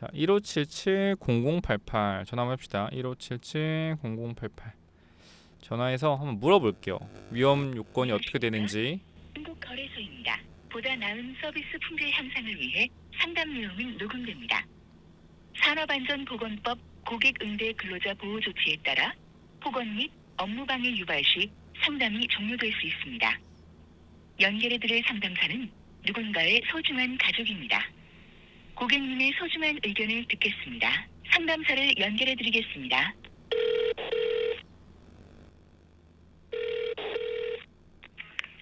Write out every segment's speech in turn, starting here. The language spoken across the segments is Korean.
자, 1577-0088 전화 한번 해봅시다. 1577-0088 전화해서 한번 물어볼게요. 위험 요건이 어떻게 되는지. 한국 거래소입니다. 보다 나은 서비스 품질 향상을 위해 상담 내용은 녹음됩니다. 산업안전보건법 고객 응대 근로자 보호 조치에 따라 폭언 및 업무방해 유발 시 상담이 종료될 수 있습니다. 연결해드릴 상담사는 누군가의 소중한 가족입니다. 고객님의 소중한 의견을 듣겠습니다. 상담사를 연결해 드리겠습니다.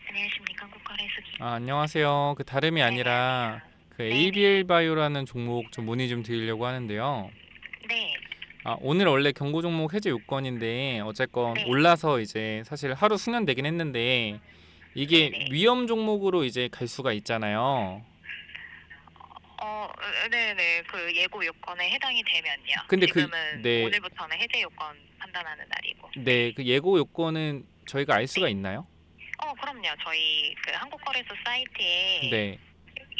안녕하십니까 한국거래소 김 아, 안녕하세요. 그 다름이 아니라 그 ABL 바이오라는 종목 좀 문의 좀 드리려고 하는데요. 네, 아, 오늘 원래 경고 종목 해제 요건인데 어쨌건 네. 올라서 이제 사실 하루 수년되긴 했는데 이게 네네. 위험 종목으로 이제 갈 수가 있잖아요. 어, 네네. 그 예고 요건에 해당이 되면요. 근데 그- 지금은 네. 오늘부터는 해제 요건 판단하는 날이고. 네, 그 예고 요건은 저희가 알 수가 있나요? 어, 그럼요. 저희 그 한국거래소 사이트에 네,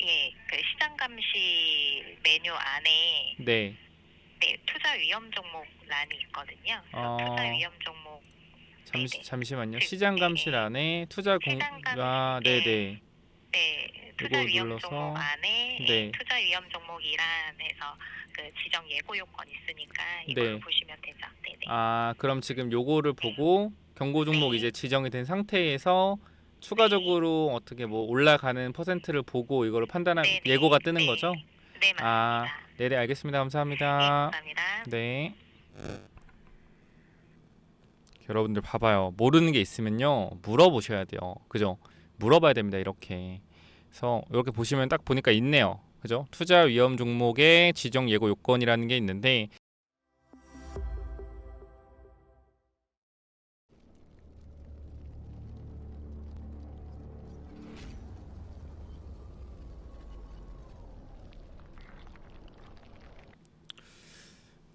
예, 그 시장 감시 메뉴 안에 네. 네, 투자 위험 종목 란이 있거든요. 그래서 어. 투자 위험 종목 잠시 네네. 잠시만요. 그- 시장 네, 감시란에 투자 공 시장 감시, 아, 네, 네. 네, 투자 위험 눌러서, 종목 안에 네. 예, 투자 위험 종목이란에서 그 지정 예고 요건 있으니까 이걸 네. 보시면 되죠. 네네. 아, 그럼 지금 요거를 보고 경고 종목 네. 이제 지정이 된 상태에서 추가적으로 어떻게 뭐 올라가는 퍼센트를 보고 이거를 판단한 네 네. 예고가 뜨는 네. 거죠? 네, 맞습니다. 아, 네네 알겠습니다. 네, 감사합니다. 감사합니다. 네. 여러분들 봐봐요. 모르는 게 있으면요 물어보셔야 돼요. 그죠? 물어봐야 됩니다. 이렇게. 그래서 이렇게 보시면 딱 보니까 있네요. 그죠? 투자 위험 종목의 지정 예고 요건이라는 게 있는데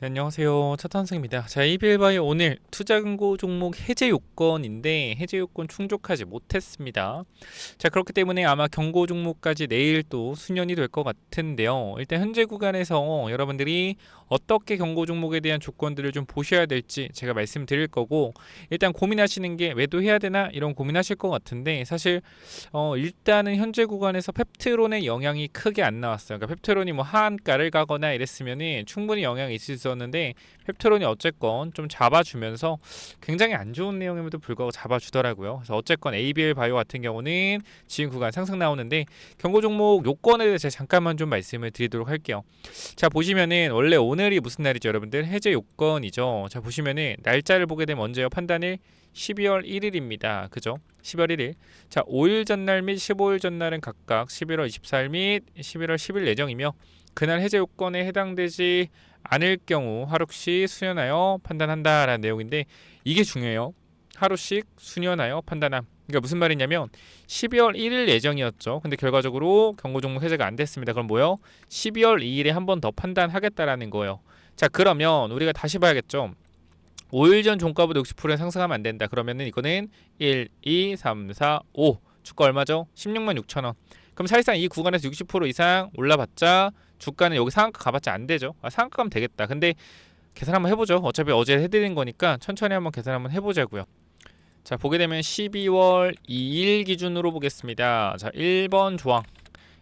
네, 안녕하세요. 차탄승입니다. 자, 이빌바이오 오늘 투자 금고 종목 해제 요건인데 해제 요건 충족하지 못했습니다. 자, 그렇기 때문에 아마 경고 종목까지 내일 또 수년이 될 것 같은데요. 일단 현재 구간에서 여러분들이 어떻게 경고 종목에 대한 조건들을 좀 보셔야 될지 제가 말씀드릴 거고 일단 고민하시는 게 매도해야 되나 이런 고민하실 것 같은데 사실 어, 일단은 현재 구간에서 펩트론의 영향이 크게 안 나왔어요. 그러니까 펩트론이 뭐 하한가를 가거나 이랬으면은 충분히 영향이 있을 수 있었는데 펩트론이 어쨌건 좀 잡아주면서 굉장히 안 좋은 내용임에도 불구하고 잡아주더라고요. 그래서 어쨌건 ABL 바이오 같은 경우는 지금 구간 상승 나오는데 경고 종목 요건에 대해서 잠깐만 좀 말씀을 드리도록 할게요. 자 보시면은 원래 오늘이 무슨 날이죠, 여러분들? 해제 요건이죠. 자 보시면은 날짜를 보게 되면 언제요? 판단일 12월 1일입니다. 그죠? 12월 1일. 자, 5일 전날 및 15일 전날은 각각 11월 24일 및 11월 10일 예정이며 그날 해제 요건에 해당되지 않을 경우 하루씩 수년하여 판단한다라는 내용인데 이게 중요해요. 하루씩 수년하여 판단함. 그러니까 무슨 말이냐면 12월 1일 예정이었죠. 근데 결과적으로 경고 종목 해제가 안 됐습니다. 그럼 뭐요? 12월 2일에 한 번 더 판단하겠다라는 거예요. 자, 그러면 우리가 다시 봐야겠죠. 5일 전 종가보다 60% 상승하면 안 된다. 그러면은 이거는 1, 2, 3, 4, 5. 주가 얼마죠? 16만 6천 원. 그럼 사실상 이 구간에서 60% 이상 올라봤자 주가는 여기 상한가 가봤자 안 되죠. 아, 상한가 가면 되겠다. 근데 계산 한번 해보죠. 어차피 어제 해드린 거니까 천천히 한번 계산 한번 해보자고요. 자 보게 되면 12월 2일 기준으로 보겠습니다. 자 1번 조항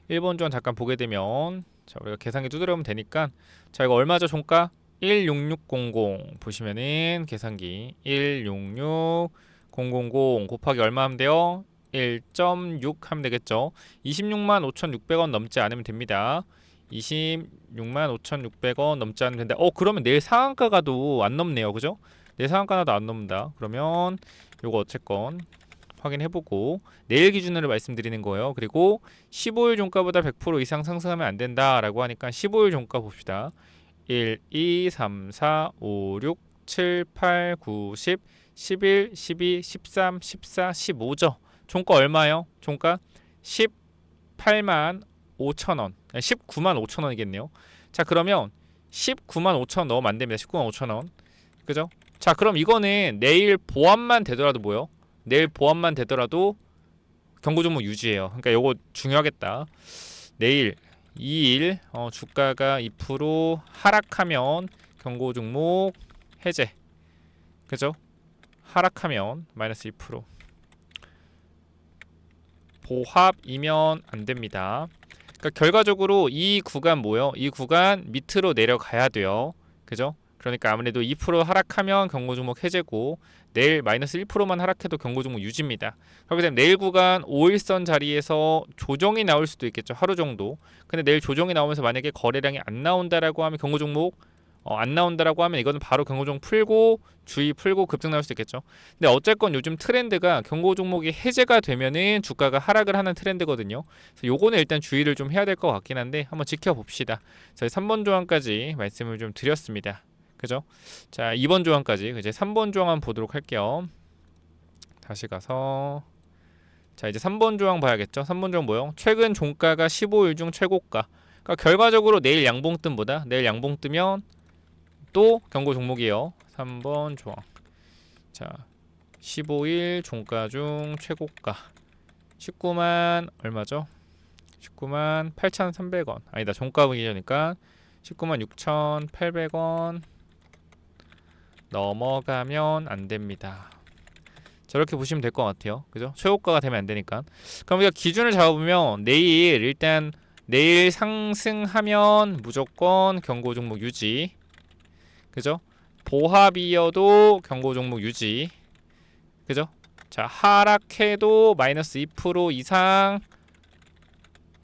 1번 조항 잠깐 보게 되면 자 우리가 계산기 두드려보면 되니까 자 이거 얼마죠 종가 16600 보시면은 계산기 166000 곱하기 얼마 하면 돼요? 1.6 하면 되겠죠. 26만 5,600원 넘지 않으면 됩니다. 26만 5,600원 넘지 않으면. 어 그러면 내일 상한가 가도 안 넘네요. 그죠? 내일 상한가 가도 안 넘는다. 그러면 요거 어쨌건 확인해보고 내일 기준으로 말씀드리는 거예요. 그리고 15일 종가보다 100% 이상 상승하면 안 된다라고 하니까 15일 종가 봅시다. 1, 2, 3, 4, 5, 6, 7, 8, 9, 10, 11, 12, 13, 14, 15죠. 종가 얼마요? 종가 18만 5천 원, 19만 5천 원이겠네요. 자 그러면 19만 5천 원 넣으면 안 됩니다. 19만 5천 원, 그죠? 자 그럼 이거는 내일 보합만 되더라도 뭐요? 내일 보합만 되더라도 경고 종목 유지해요. 그러니까 요거 중요하겠다. 내일 2일 어, 주가가 2% 하락하면 경고 종목 해제. 그죠? 하락하면 마이너스 2%. 보합이면 안 됩니다. 그러니까 결과적으로 이 구간 뭐요? 이 구간 밑으로 내려가야 돼요. 그죠? 그러니까 아무래도 2% 하락하면 경고 종목 해제고 내일 마이너스 1%만 하락해도 경고 종목 유지입니다. 그렇게 되면 내일 구간 5일선 자리에서 조정이 나올 수도 있겠죠. 하루 정도. 근데 내일 조정이 나오면서 만약에 거래량이 안 나온다라고 하면 경고 종목 어, 안 나온다라고 하면 이거는 바로 경고 종목 풀고 주의 풀고 급등 나올 수 있겠죠. 근데 어쨌건 요즘 트렌드가 경고 종목이 해제가 되면은 주가가 하락을 하는 트렌드거든요. 그래서 요거는 일단 주의를 좀 해야 될 것 같긴 한데 한번 지켜봅시다. 저희 3번 조항까지 말씀을 좀 드렸습니다. 그죠? 자, 2번 조항까지 이제 3번 조항 한번 보도록 할게요. 다시 가서 자, 이제 3번 조항 봐야겠죠? 3번 조항 뭐요? 최근 종가가 15일 중 최고가. 그러니까 결과적으로 내일 양봉 뜸보다 내일 양봉 뜨면 또 경고 종목이에요. 3번 조항. 자, 15일 종가 중 최고가. 19만 얼마죠? 19만 8,300원. 아니다. 종가 기준이니까 19만 6,800원 넘어가면 안 됩니다. 저렇게 보시면 될 것 같아요. 그죠? 최고가가 되면 안 되니까. 그럼 우리가 기준을 잡아보면 내일 일단 내일 상승하면 무조건 경고 종목 유지. 그죠? 보합이어도 경고 종목 유지. 그죠? 자, 하락해도 마이너스 2% 이상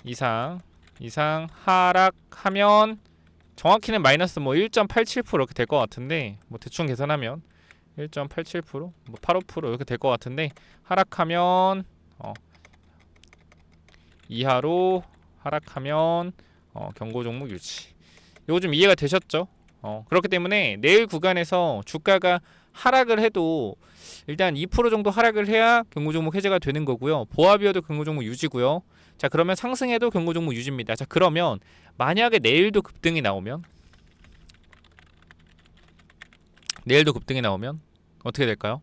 이상 이상 하락하면 정확히는 마이너스 뭐 1.87% 이렇게 될 것 같은데 뭐 대충 계산하면 1.87%, 뭐 85% 이렇게 될 것 같은데 하락하면 어 이하로 하락하면 어 경고 종목 유지. 요거 좀 이해가 되셨죠? 어 그렇기 때문에 내일 구간에서 주가가 하락을 해도 일단 2% 정도 하락을 해야 경고 종목 해제가 되는 거고요. 보합이어도 경고 종목 유지고요. 자 그러면 상승해도 경고 종목 유지입니다. 자 그러면 만약에 내일도 급등이 나오면 내일도 급등이 나오면 어떻게 될까요?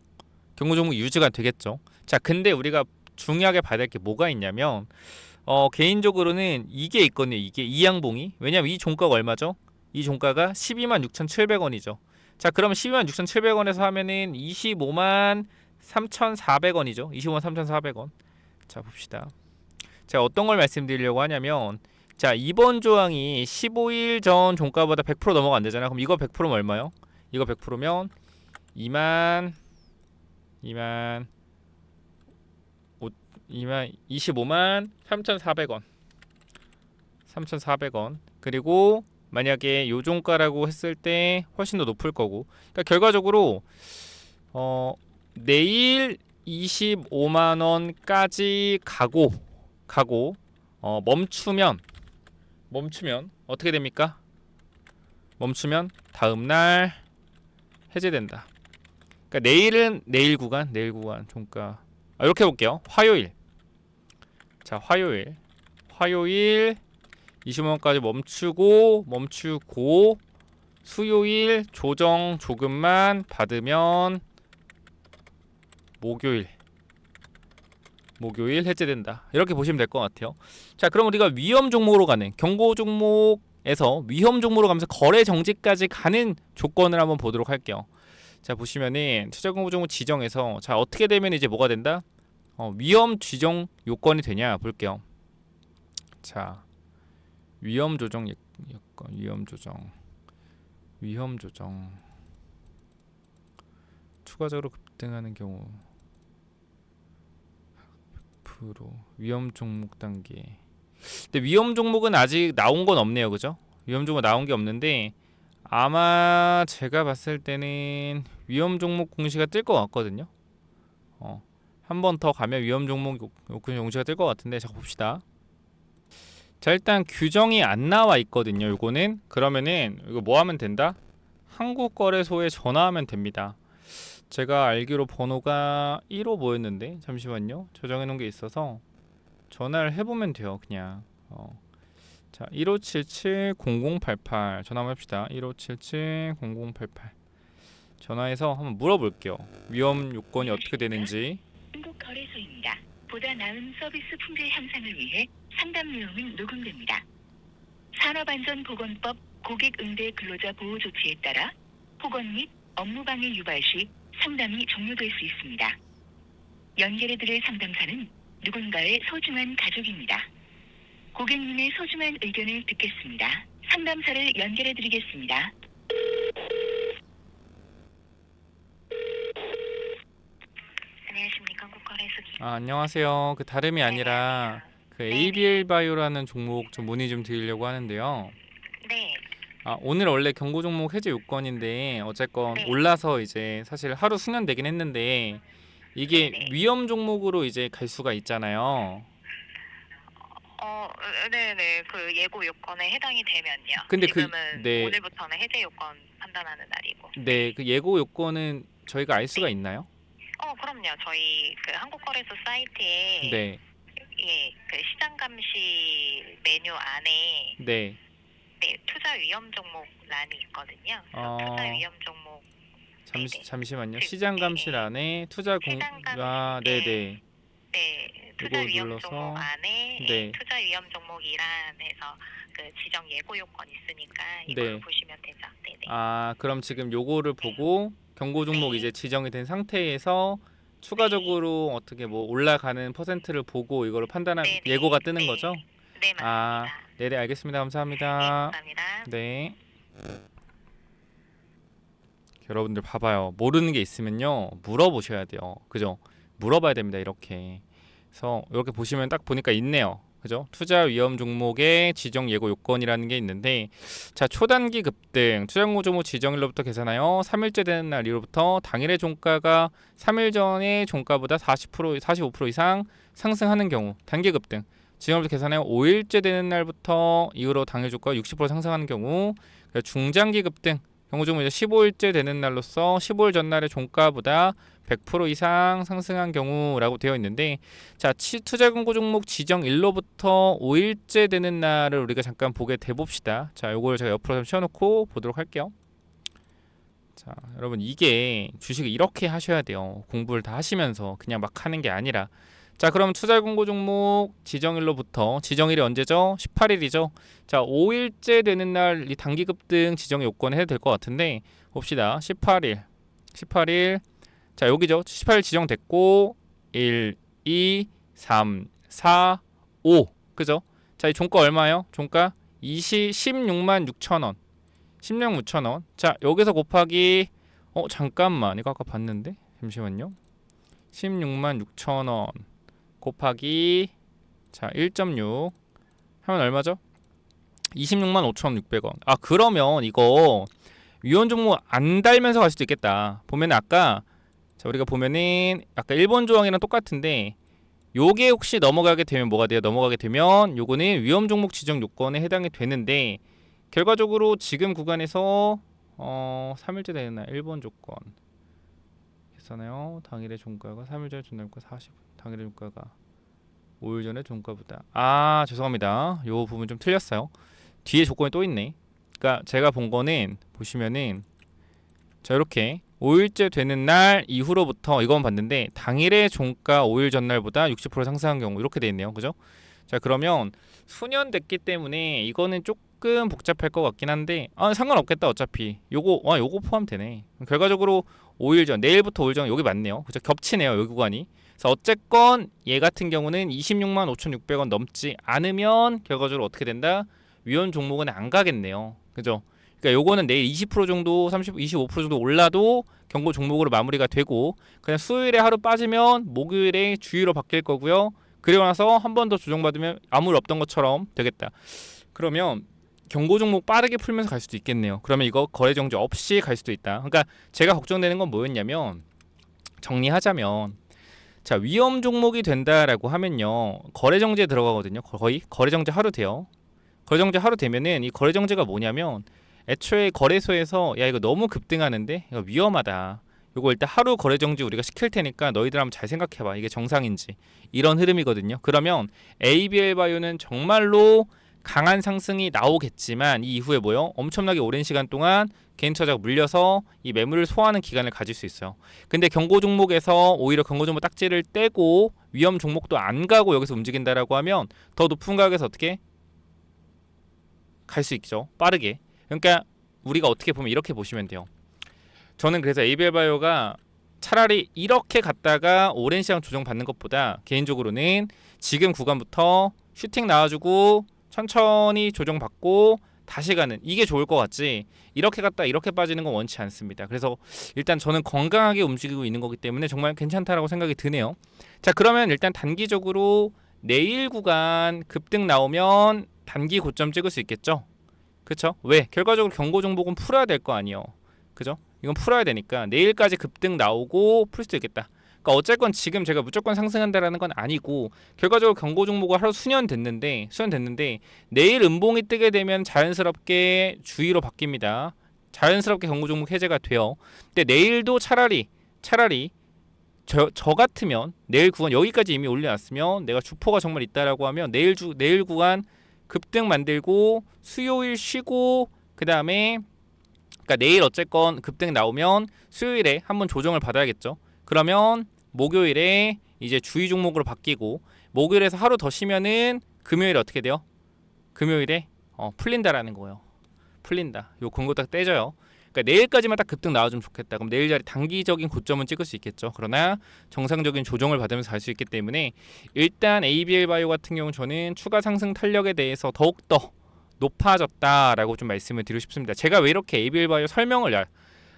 경고 종목 유지가 되겠죠. 자 근데 우리가 중요하게 봐야 될 게 뭐가 있냐면 어 개인적으로는 이게 있거든요. 이게 이 양봉이 왜냐면 이 종가가 얼마죠? 이 종가가 12만 6,700원이죠. 자 그러면 12만 6,700원에서 하면은 25만 3,400원이죠. 25만 3,400원. 자 봅시다. 제가 어떤 걸 말씀드리려고 하냐면 자 이번 조항이 15일 전 종가보다 100% 넘어가 안 되잖아요. 그럼 이거 100%면 얼마요? 이거 100%면 2만 2만 5, 2만 25만 3,400원. 3,400원. 그리고 만약에 요 종가라고 했을 때 훨씬 더 높을 거고. 그러니까 결과적으로 어 내일 25만 원까지 가고 가고 어 멈추면 멈추면 어떻게 됩니까? 멈추면 다음 날 해제된다. 그러니까 내일은 내일 구간, 내일 구간 종가. 아, 이렇게 볼게요. 화요일. 자, 화요일. 화요일 20만 원까지 멈추고 멈추고 수요일 조정 조금만 받으면 목요일 목요일 해제된다. 이렇게 보시면 될 것 같아요. 자, 그럼 우리가 위험 종목으로 가는 경고 종목에서 위험 종목으로 가면서 거래 정지까지 가는 조건을 한번 보도록 할게요. 자, 보시면은 투자 공부 종목 지정에서 자, 어떻게 되면 이제 뭐가 된다? 어, 위험 지정 요건이 되냐 볼게요. 자, 위험 조정 예- 요건, 위험 조정, 위험 조정. 추가적으로 급등하는 경우 100% 위험 종목 단계. 근데 위험 종목은 아직 나온 건 없네요, 그죠? 위험 종목 나온 게 없는데 아마 제가 봤을 때는 위험 종목 공시가 뜰 것 같거든요. 어, 한 번 더 가면 위험 종목 공시가 뜰 것 같은데 자 봅시다. 자 일단 규정이 안 나와 있거든요. 요거는 그러면은 이거 뭐 하면 된다? 한국거래소에 전화하면 됩니다. 제가 알기로 번호가 1호 뭐였는데 잠시만요. 저장해 놓은 게 있어서 전화를 해보면 돼요. 그냥 어. 자 1577-0088 전화 한번 해봅시다. 1577-0088 전화해서 한번 물어볼게요. 위험 요건이 어떻게 되는지. 한국거래소입니다. 보다 나은 서비스 품질 향상을 위해 상담 내용은 녹음됩니다. 산업안전보건법 고객 응대 근로자 보호 조치에 따라 폭언 및 업무방해 유발 시 상담이 종료될 수 있습니다. 연결해드릴 상담사는 누군가의 소중한 가족입니다. 고객님의 소중한 의견을 듣겠습니다. 상담사를 연결해드리겠습니다. 안녕하십니까 한국거래소 김. 아, 안녕하세요. 그 다름이 아니라 그 ABL 바이오라는 종목 좀 문의 좀 드리려고 하는데요. 네, 아, 오늘 원래 경고 종목 해제 요건인데 어쨌건 네. 올라서 이제 사실 하루 수년되긴 했는데 이게 네네. 위험 종목으로 이제 갈 수가 있잖아요. 어, 네네 그 예고 요건에 해당이 되면요. 근데 그- 지금은 네. 오늘부터는 해제 요건 판단하는 날이고. 네, 그 예고 요건은 저희가 알 수가 있나요? 어, 그럼요. 저희 그 한국거래소 사이트에 네, 예, 그 시장 감시 메뉴 안에 네. 네, 투자 위험 종목 란이 있거든요. 그래서 어. 투자 위험 종목 잠시 네네. 잠시만요. 그- 시장 네. 안에 투자 공 시장 감시, 아, 네, 네. 네, 투자 요거 위험 눌러서, 종목 안에 네. 예, 투자 위험 종목이란에서 그 지정 예고 요건 있으니까 이걸 네. 보시면 되죠. 네네. 아, 그럼 지금 요거를 보고 경고 종목 네. 이제 지정이 된 상태에서 추가적으로 어떻게 뭐 올라가는 퍼센트를 보고 이거를 판단한 네 네. 예고가 뜨는 네. 거죠? 네, 맞습니다. 아, 네, 네, 알겠습니다. 네, 감사합니다. 감사합니다. 네. 여러분들 봐봐요. 모르는 게 있으면요 물어보셔야 돼요. 그죠? 물어봐야 됩니다. 이렇게. 그래서 이렇게 보시면 딱 보니까 있네요. 그죠? 투자 위험 종목의 지정 예고 요건이라는 게 있는데 자 초단기 급등. 투자공고 종목 지정일로부터 계산하여 3일째 되는 날 이후로부터 당일의 종가가 3일 전의 종가보다 40% 45% 이상 상승하는 경우 단기 급등. 지정일부터 계산하여 5일째 되는 날부터 이후로 당일 주가가 60% 상승하는 경우 그리고 중장기 급등 경우 중 이제 15일째 되는 날로서 15일 전날의 종가보다 100% 이상 상승한 경우라고 되어 있는데 자 치- 투자 공고 종목 지정 일로부터 5일째 되는 날을 우리가 잠깐 보게 돼 봅시다. 자, 요걸 제가 옆으로 좀 씌워놓고 보도록 할게요. 자, 여러분 이게 주식을 이렇게 하셔야 돼요. 공부를 다 하시면서 그냥 막 하는 게 아니라 자, 그럼 투자 공고 종목 지정일로부터 지정일이 언제죠? 18일이죠. 자, 5일째 되는 날 이 단기 급등 지정 요건에 해도 될 것 같은데 봅시다. 18일. 18일. 자, 여기죠. 18일 지정됐고 1 2 3 4 5. 그죠? 자, 이 종가 얼마예요? 종가 20 16만 6천 원. 16만 6천 원. 자, 여기서 곱하기 어, 잠깐만. 이거 아까 봤는데. 잠시만요. 16만 6천 원 곱하기 자, 1.6 하면 얼마죠? 26만 5,600원. 아, 그러면 이거 위원 종목 안 달면서 갈 수도 있겠다. 보면 아까 자, 우리가 보면은 아까 1번 조항이랑 똑같은데 요게 혹시 넘어가게 되면 뭐가 돼요? 넘어가게 되면 요거는 위험 종목 지정 요건에 해당이 되는데 결과적으로 지금 구간에서 어 3일째 되는 날 1번 조건 계산해요. 당일의 종가가 3일 전에 전날과 40 당일의 종가가 5일 전에 종가보다 아 죄송합니다. 요 부분 좀 틀렸어요. 뒤에 조건이 또 있네. 그러니까 제가 본 거는 보시면은 자 이렇게 5일째 되는 날 이후로부터 이건 봤는데 당일의 종가 5일 전날보다 60% 상승한 경우 이렇게 돼 있네요. 그죠? 자 그러면 수년 됐기 때문에 이거는 조금 복잡할 것 같긴 한데 아 상관없겠다 어차피 요거 와 요거 포함되네. 결과적으로 5일 전 내일부터 5일 전 여기 맞네요. 그죠? 겹치네요 여기 구간이. 그래서 어쨌건 얘 같은 경우는 26만 5,600원 넘지 않으면 결과적으로 어떻게 된다? 위원 종목은 안 가겠네요. 그죠? 그러니까 요거는 내일 20% 정도, 30, 25% 정도 올라도 경고 종목으로 마무리가 되고 그냥 수요일에 하루 빠지면 목요일에 주의로 바뀔 거고요. 그리고 나서 한 번 더 조정받으면 아무 일 없던 것처럼 되겠다. 그러면 경고 종목 빠르게 풀면서 갈 수도 있겠네요. 그러면 이거 거래 정지 없이 갈 수도 있다. 그러니까 제가 걱정되는 건 뭐였냐면 정리하자면 자 위험 종목이 된다라고 하면요 거래 정지에 들어가거든요. 거의 거래 정지 하루 돼요. 거래 정지 하루 되면은 이 거래 정지가 뭐냐면 애초에 거래소에서 야 이거 너무 급등하는데 이거 위험하다. 요거 일단 하루 거래 정지 우리가 시킬 테니까 너희들 한번 잘 생각해봐. 이게 정상인지 이런 흐름이거든요. 그러면 ABL 바이오는 정말로 강한 상승이 나오겠지만 이 이후에 뭐요? 엄청나게 오랜 시간 동안 개인 투자자가 물려서 이 매물을 소화하는 기간을 가질 수 있어요. 근데 경고 종목에서 오히려 경고 종목 딱지를 떼고 위험 종목도 안 가고 여기서 움직인다라고 하면 더 높은 가격에서 어떻게 갈 수 있죠. 빠르게. 그러니까 우리가 어떻게 보면 이렇게 보시면 돼요. 저는 그래서 ABL 바이오가 차라리 이렇게 갔다가 오랜 시간 조정 받는 것보다 개인적으로는 지금 구간부터 슈팅 나와주고 천천히 조정 받고 다시 가는 이게 좋을 것 같지 이렇게 갔다 이렇게 빠지는 건 원치 않습니다. 그래서 일단 저는 건강하게 움직이고 있는 거기 때문에 정말 괜찮다라고 생각이 드네요. 자 그러면 일단 단기적으로 내일 구간 급등 나오면 단기 고점 찍을 수 있겠죠? 그쵸? 왜? 결과적으로 경고 종목은 풀어야 될 거 아니에요. 그죠? 이건 풀어야 되니까 내일까지 급등 나오고 풀 수도 있겠다. 그러니까 어쨌건 지금 제가 무조건 상승한다라는 건 아니고 결과적으로 경고 종목을 하루 수년 됐는데 수년 됐는데 내일 음봉이 뜨게 되면 자연스럽게 주의로 바뀝니다. 자연스럽게 경고 종목 해제가 돼요. 근데 내일도 차라리 차라리 저, 저 같으면 내일 구간 여기까지 이미 올려놨으면 내가 주포가 정말 있다라고 하면 내일 주 내일 구간 급등 만들고 수요일 쉬고 그 다음에 그러니까 내일 어쨌건 급등 나오면 수요일에 한번 조정을 받아야겠죠. 그러면 목요일에 이제 주의 종목으로 바뀌고 목요일에서 하루 더 쉬면은 금요일에 어떻게 돼요? 금요일에 어, 풀린다라는 거예요. 풀린다. 요 공고 딱 떼져요. 그러니까 내일까지만 딱 급등 나와주면 좋겠다. 그럼 내일 자리 단기적인 고점은 찍을 수 있겠죠. 그러나 정상적인 조정을 받으면서 갈 수 있기 때문에 일단 ABL 바이오 같은 경우 저는 추가 상승 탄력에 대해서 더욱 더 높아졌다라고 좀 말씀을 드리고 싶습니다. 제가 왜 이렇게 ABL 바이오 설명을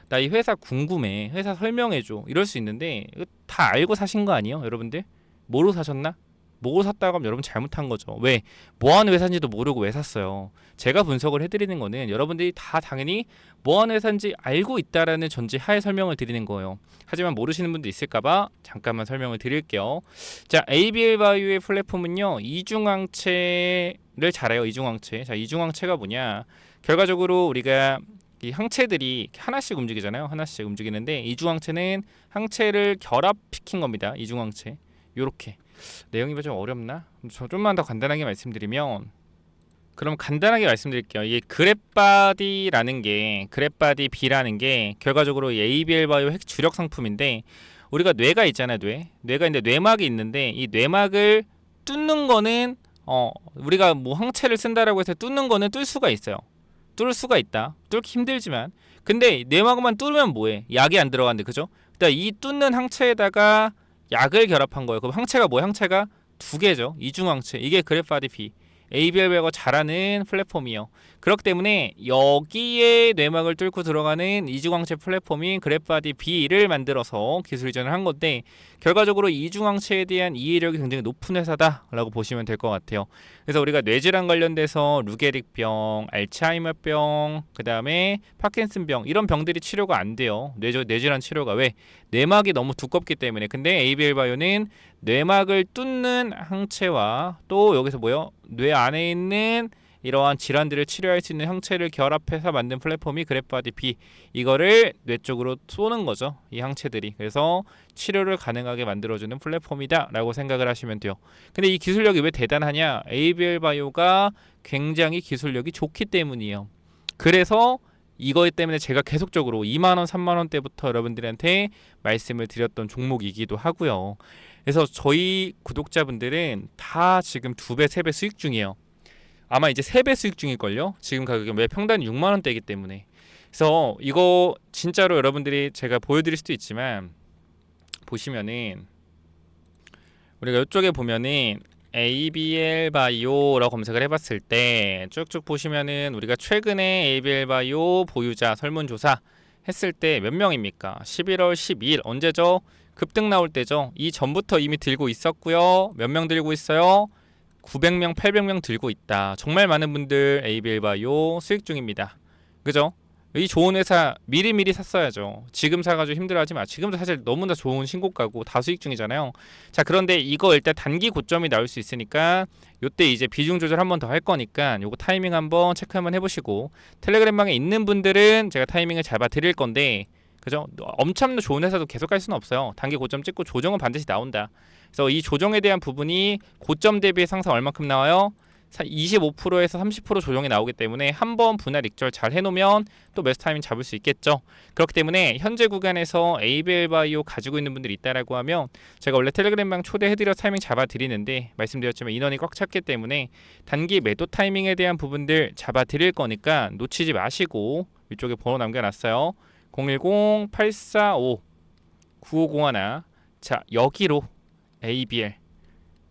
나 이 회사 궁금해. 회사 설명해 줘. 이럴 수 있는데 다 알고 사신 거 아니에요, 여러분들? 뭐로 사셨나? 뭐로 샀다고 하면 여러분 잘못한 거죠. 왜? 뭐 하는 회사인지도 모르고 왜 샀어요. 제가 분석을 해드리는 거는 여러분들이 다 당연히 뭐 하는 회사인지 알고 있다라는 전제 하에 설명을 드리는 거예요. 하지만 모르시는 분도 있을까봐 잠깐만 설명을 드릴게요. 자, ABL 바이오의 플랫폼은요 이중항체를 잘해요. 이중항체. 자, 이중항체가 뭐냐? 결과적으로 우리가 이 항체들이 하나씩 움직이잖아요. 하나씩 움직이는데 이중항체는 항체를 결합시킨 겁니다. 이중항체. 요렇게 내용이 좀 어렵나? 저 좀만 더 간단하게 말씀드리면 그럼 간단하게 말씀드릴게요. 이게 그랩바디라는 게 그랩바디 B라는 게 결과적으로 이 ABL 바이오 핵 주력 상품인데 우리가 뇌가 있잖아요, 뇌. 뇌가 있는데 뇌막이 있는데 이 뇌막을 뚫는 거는 어 우리가 뭐 항체를 쓴다라고 해서 뚫는 거는 뚫 수가 있어요. 뚫을 수가 있다. 뚫기 힘들지만 근데 뇌막만 뚫으면 뭐해? 약이 안 들어가는데 그죠? 그러니까 이 뚫는 항체에다가 약을 결합한 거예요. 그럼 항체가 뭐 항체가 두 개죠. 이중 항체. 이게 그래파디 B. ABL 베거 잘하는 플랫폼이요. 그렇기 때문에 여기에 뇌막을 뚫고 들어가는 이중항체 플랫폼인 그래파디 B를 만들어서 기술 이전을 한 건데 결과적으로 이중항체에 대한 이해력이 굉장히 높은 회사다라고 보시면 될 것 같아요. 그래서 우리가 뇌질환 관련돼서 루게릭병, 알츠하이머병, 그 다음에 파킨슨병 이런 병들이 치료가 안 돼요. 뇌 뇌질환 치료가 왜 뇌막이 너무 두껍기 때문에. 근데 ABL 바이오는 뇌막을 뚫는 항체와 또 여기서 뭐요? 뇌 안에 있는 이러한 질환들을 치료할 수 있는 항체를 결합해서 만든 플랫폼이 그래파디 B. 이거를 뇌 쪽으로 쏘는 거죠 이 항체들이. 그래서 치료를 가능하게 만들어주는 플랫폼이다라고 생각을 하시면 돼요. 근데 이 기술력이 왜 대단하냐? ABL 바이오가 굉장히 기술력이 좋기 때문이에요. 그래서 이것 때문에 제가 계속적으로 2만 원, 3만 원대부터 여러분들한테 말씀을 드렸던 종목이기도 하고요. 그래서 저희 구독자분들은 다 지금 두 배, 세 배 수익 중이에요. 아마 이제 세배 수익 중일걸요. 지금 가격이 매 평단 6만 원대이기 때문에. 그래서 이거 진짜로 여러분들이 제가 보여드릴 수도 있지만 보시면은 우리가 이쪽에 보면은 ABL 바이오라고 검색을 해봤을 때 쭉쭉 보시면은 우리가 최근에 ABL 바이오 보유자 설문조사 했을 때 몇 명입니까? 11월 12일 언제죠? 급등 나올 때죠. 이 전부터 이미 들고 있었고요. 몇 명 들고 있어요? 900명, 800명 들고 있다. 정말 많은 분들 ABL 바이오 수익 중입니다. 그죠? 이 좋은 회사 미리미리 샀어야죠. 지금 사가지고 힘들어하지 마. 지금도 사실 너무나 좋은 신고가고 다 수익 중이잖아요. 자 그런데 이거 일단 단기 고점이 나올 수 있으니까 요때 이제 비중 조절 한번 더 할 거니까 요거 타이밍 한번 체크 한번 해보시고 텔레그램방에 있는 분들은 제가 타이밍을 잡아 드릴 건데 그죠? 엄청나 좋은 회사도 계속 갈 수는 없어요. 단기 고점 찍고 조정은 반드시 나온다. 그래서 이 조정에 대한 부분이 고점 대비 상승 얼마큼 나와요? 25%에서 30% 조정이 나오기 때문에 한 번 분할 익절 잘 해놓으면 또 매수 타이밍 잡을 수 있겠죠. 그렇기 때문에 현재 구간에서 ABL 바이오 가지고 있는 분들이 있다라고 하면 제가 원래 텔레그램방 초대해드려 타이밍 잡아드리는데 말씀드렸지만 인원이 꽉 찼기 때문에 단기 매도 타이밍에 대한 부분들 잡아드릴 거니까 놓치지 마시고 이쪽에 번호 남겨놨어요. 010-845-9501 자 여기로 ABL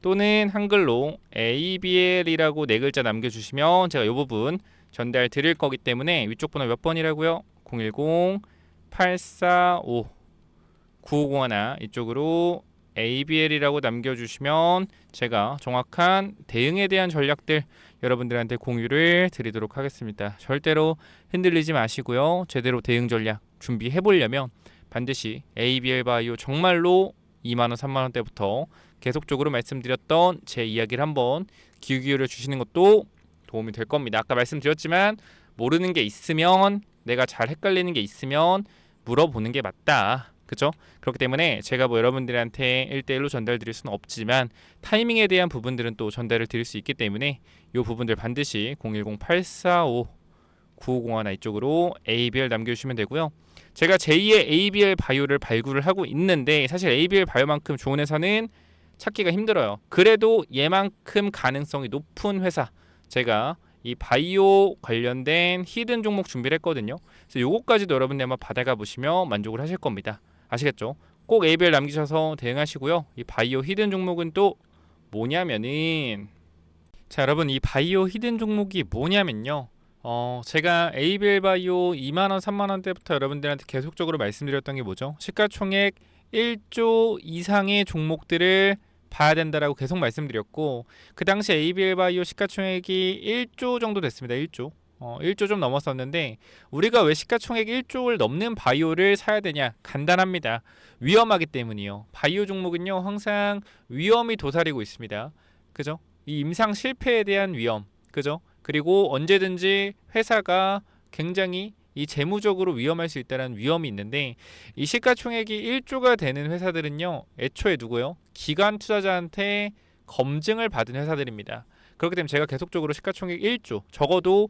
또는 한글로 ABL이라고 네 글자 남겨주시면 제가 이 부분 전달 드릴 거기 때문에 위쪽 번호 몇 번이라고요? 010-845-9501 이쪽으로 ABL이라고 남겨주시면 제가 정확한 대응에 대한 전략들 여러분들한테 공유를 드리도록 하겠습니다. 절대로 흔들리지 마시고요. 제대로 대응 전략 준비해 보려면 반드시 ABL 바이오 정말로 2만 원, 3만 원대부터 계속적으로 말씀드렸던 제 이야기를 한번 귀 기울여 주시는 것도 도움이 될 겁니다. 아까 말씀드렸지만 모르는 게 있으면 내가 잘 헷갈리는 게 있으면 물어보는 게 맞다. 그죠? 그렇기 때문에 제가 뭐 여러분들한테 1대1로 전달 드릴 수는 없지만 타이밍에 대한 부분들은 또 전달을 드릴 수 있기 때문에 이 부분들 반드시 010-845-9501 이쪽으로 ABL 남겨주시면 되고요. 제가 제2의 ABL 바이오를 발굴을 하고 있는데 사실 ABL 바이오만큼 좋은 회사는 찾기가 힘들어요. 그래도 얘만큼 가능성이 높은 회사 제가 이 바이오 관련된 히든 종목 준비를 했거든요. 그래서 요거까지도 여러분들 한번 받아가 보시면 만족을 하실 겁니다. 아시겠죠? 꼭 ABL 남기셔서 대응하시고요. 이 바이오 히든 종목은 또 뭐냐면은 자 여러분 이 바이오 히든 종목이 뭐냐면요. 어 제가 ABL 바이오 2만 원, 3만 원대부터 여러분들한테 계속적으로 말씀드렸던 게 뭐죠? 시가총액 1조 이상의 종목들을 봐야 된다라고 계속 말씀드렸고 그 당시 ABL 바이오 시가총액이 1조 정도 됐습니다. 1조. 어, 1조 좀 넘었었는데 우리가 왜 시가총액 1조를 넘는 바이오를 사야 되냐? 간단합니다. 위험하기 때문이요. 바이오 종목은요 항상 위험이 도사리고 있습니다. 그죠? 이 임상 실패에 대한 위험, 그죠? 그리고 언제든지 회사가 굉장히 이 재무적으로 위험할 수 있다는 위험이 있는데 이 시가총액이 1조가 되는 회사들은요 애초에 누구요? 기관 투자자한테 검증을 받은 회사들입니다. 그렇기 때문에 제가 계속적으로 시가총액 1조 적어도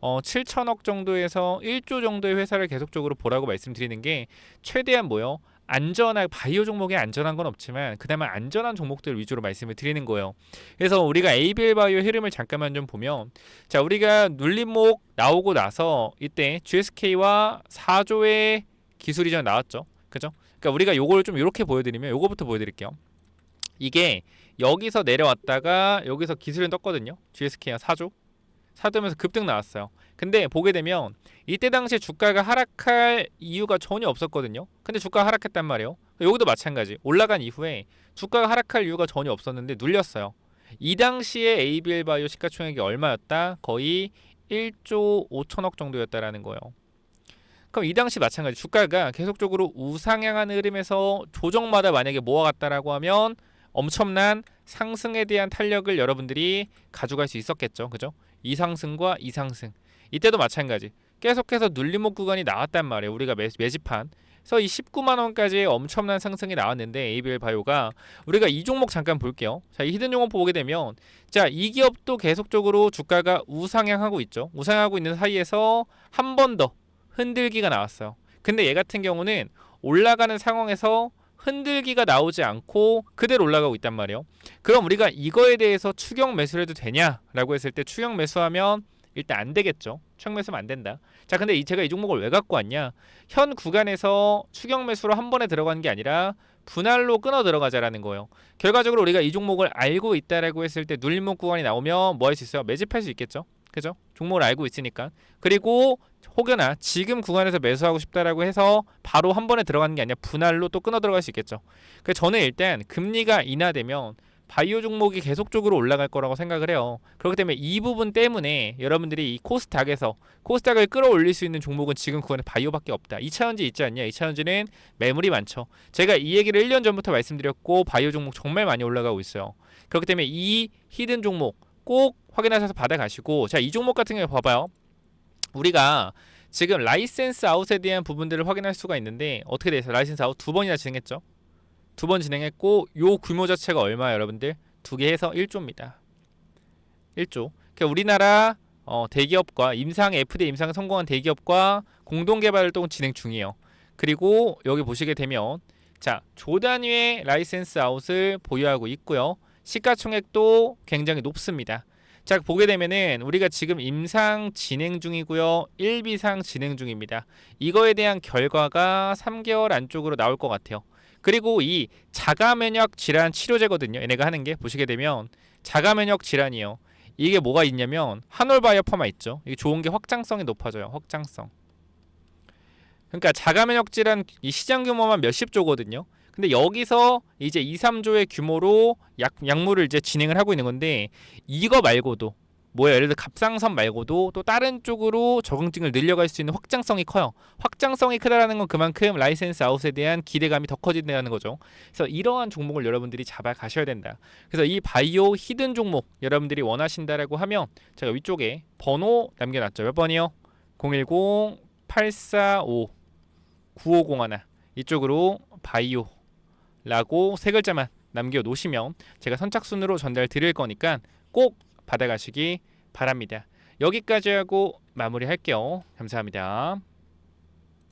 어, 7천억 정도에서 1조 정도의 회사를 계속적으로 보라고 말씀드리는 게 최대한 뭐요? 안전한 바이오 종목에 안전한 건 없지만 그나마 안전한 종목들 위주로 말씀을 드리는 거예요. 그래서 우리가 ABL 바이오 흐름을 잠깐만 좀 보면 자 우리가 눌림목 나오고 나서 이때 GSK와 4조의 기술 이전 나왔죠. 그죠? 그러니까 우리가 요걸 좀 이렇게 보여드리면 요거부터 보여드릴게요. 이게 여기서 내려왔다가 여기서 기술을 떴거든요. GSK가 4조. 사두면서 급등 나왔어요. 근데 보게 되면 이때 당시에 주가가 하락할 이유가 전혀 없었거든요. 근데 주가가 하락했단 말이에요. 여기도 마찬가지. 올라간 이후에 주가가 하락할 이유가 전혀 없었는데 눌렸어요. 이 당시에 ABL 바이오 시가총액이 얼마였다? 거의 1조 5천억 정도였다라는 거예요. 그럼 이 당시 마찬가지 주가가 계속적으로 우상향하는 흐름에서 조정마다 만약에 모아갔다라고 하면 엄청난 상승에 대한 탄력을 여러분들이 가져갈 수 있었겠죠. 그죠? 이상승과 이상승. 이때도 마찬가지. 계속해서 눌림목 구간이 나왔단 말이에요. 우리가 매, 매집한. 그래서 이 19만 원까지의 엄청난 상승이 나왔는데 ABL 바이오가 우리가 이 종목 잠깐 볼게요. 자, 이 히든 종목 보게 되면 자, 이 기업도 계속적으로 주가가 우상향하고 있죠. 우상향하고 있는 사이에서 한 번 더 흔들기가 나왔어요. 근데 얘 같은 경우는 올라가는 상황에서 흔들기가 나오지 않고 그대로 올라가고 있단 말이에요. 그럼 우리가 이거에 대해서 추격 매수를 해도 되냐라고 했을 때 추격 매수하면 일단 안 되겠죠. 추격 매수하면 안 된다. 자, 근데 이 제가 이 종목을 왜 갖고 왔냐? 현 구간에서 추격 매수로 한 번에 들어간 게 아니라 분할로 끊어 들어가자라는 거예요. 결과적으로 우리가 이 종목을 알고 있다라고 했을 때 눌림목 구간이 나오면 뭐 할 수 있어요? 매집할 수 있겠죠. 그죠? 종목을 알고 있으니까. 그리고 혹여나 지금 구간에서 매수하고 싶다라고 해서 바로 한 번에 들어가는 게 아니라 분할로 또 끊어 들어갈 수 있겠죠. 그래서 저는 일단 금리가 인하되면 바이오 종목이 계속적으로 올라갈 거라고 생각을 해요. 그렇기 때문에 이 부분 때문에 여러분들이 이 코스닥에서 코스닥을 끌어올릴 수 있는 종목은 지금 구간에 바이오밖에 없다. 2차전지 있지 않냐? 2차전지는 매물이 많죠. 제가 이 얘기를 1년 전부터 말씀드렸고 바이오 종목 정말 많이 올라가고 있어요. 그렇기 때문에 이 히든 종목 꼭 확인하셔서 받아가시고 자 이 종목 같은 경우 봐봐요. 우리가 지금 라이센스 아웃에 대한 부분들을 확인할 수가 있는데 어떻게 돼서 라이센스 아웃 두 번이나 진행했죠. 두 번 진행했고 요 규모 자체가 얼마예요, 여러분들? 두 개 해서 1조입니다. 1조. 그러니까 우리나라 어, 대기업과 임상 FDA 임상 성공한 대기업과 공동 개발 활동 진행 중이에요. 그리고 여기 보시게 되면 자, 조 단위의 라이센스 아웃을 보유하고 있고요. 시가총액도 굉장히 높습니다. 자, 보게 되면은 우리가 지금 임상 진행 중이고요. 1비상 진행 중입니다. 이거에 대한 결과가 3개월 안쪽으로 나올 것 같아요. 그리고 이 자가 면역 질환 치료제거든요. 얘네가 하는 게 보시게 되면 자가 면역 질환이에요. 이게 뭐가 있냐면 한올바이오파마 있죠. 이게 좋은 게 확장성이 높아져요. 확장성. 그러니까 자가 면역 질환 이 시장 규모만 몇십 조거든요. 근데 여기서 이제 2, 3조의 규모로 약, 약물을 이제 진행을 하고 있는 건데 이거 말고도 뭐야 예를 들어 갑상선 말고도 또 다른 쪽으로 적응증을 늘려갈 수 있는 확장성이 커요. 확장성이 크다라는 건 그만큼 라이센스 아웃에 대한 기대감이 더 커진다는 거죠. 그래서 이러한 종목을 여러분들이 잡아 가셔야 된다. 그래서 이 바이오 히든 종목 여러분들이 원하신다라고 하면 제가 위쪽에 번호 남겨놨죠. 몇 번이요? 010 845 9501 이쪽으로 바이오 라고 세 글자만 남겨 놓으시면 제가 선착순으로 전달 드릴 거니까 꼭 받아가시기 바랍니다. 여기까지 하고 마무리할게요. 감사합니다.